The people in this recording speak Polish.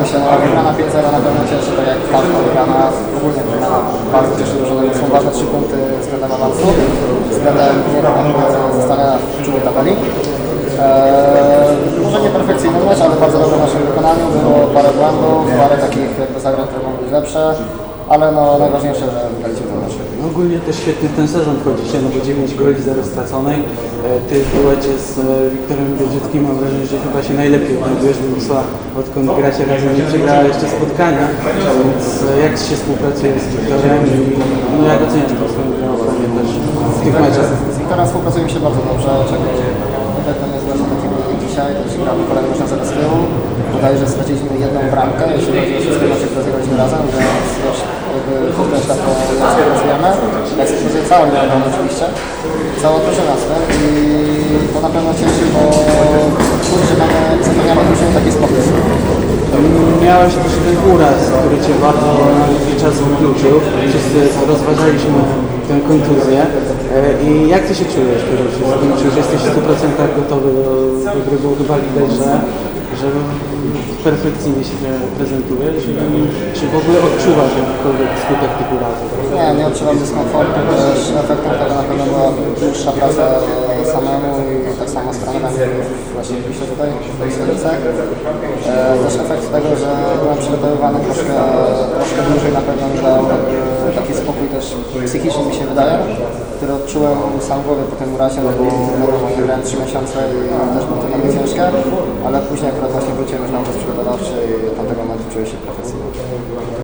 Zgadzam się, no, wygrana 5-0 na pewno cieszy, tak jak każda wygrana, ogólnie wygrana. Bardzo cieszy, że są ważne 3 punkty względem awansu, względem zostania w czołej tabeli. Eee, może nie perfekcyjny mecz, ale bardzo dobry w naszym wykonaniu, było parę błędów, parę takich jakby zagrań, które mogły być lepsze, ale no najważniejsze, że wygraliśmy ogólnie też świetnie ten sezon wchodzicie, no bo 9 goli, 0 straconej. E, Ty w duecie z e, Wiktorem Wiedźickim mam wrażenie, że chyba się najlepiej odnajdujesz, bo Wisła odkąd gracie razem nie przegrała jeszcze spotkania, więc e, jak się współpracuje z Wiktorem i no jak oceniasz tą swoją grę też w tych meczach? Z Wiktorem współpracujemy się bardzo dobrze, czego efektem jest właśnie taki jak dzisiaj, też gramy kolejny zero z tyłu. Wydaje, że straciliśmy jedną bramkę, jeśli chodzi o wszystkie mecze, które zagraliśmy razem, więc też jakby podkreślam to, jak współpracujemy. Jak współpracuje cała liga oczywiście, z tym i to na pewno cieszy, bo że mamy, zapewniamy drużynie taki spokój. Miałeś też ten uraz, który Cię bardzo na długi czas wykluczył. Wszyscy rozważaliśmy tę kontuzję. E, I jak Ty się czujesz? Czy jesteś w 100% gotowy do, do gry? Bo chyba widać, że, że perfekcyjnie się prezentujesz. I czy w ogóle odczuwasz jakikolwiek skutek tych urazów? Nie, nie odczuwam dyskomfortu, też efektem tego na pewno była dłuższa praca samemu i tak samo z trenerem właśnie piszę tutaj w stolicach. E, też efekt tego, że byłem przygotowywany troszkę, troszkę dłużej na pewno taki psychiczny mi się wydaje, który odczułem sam w głowie po tym urazie, no bo grałem 3 miesiące i też było to dla ciężkie, ale później akurat właśnie wróciłem już na okres przygotowawczy i od tamtego momentu czuję się perfekcyjnie.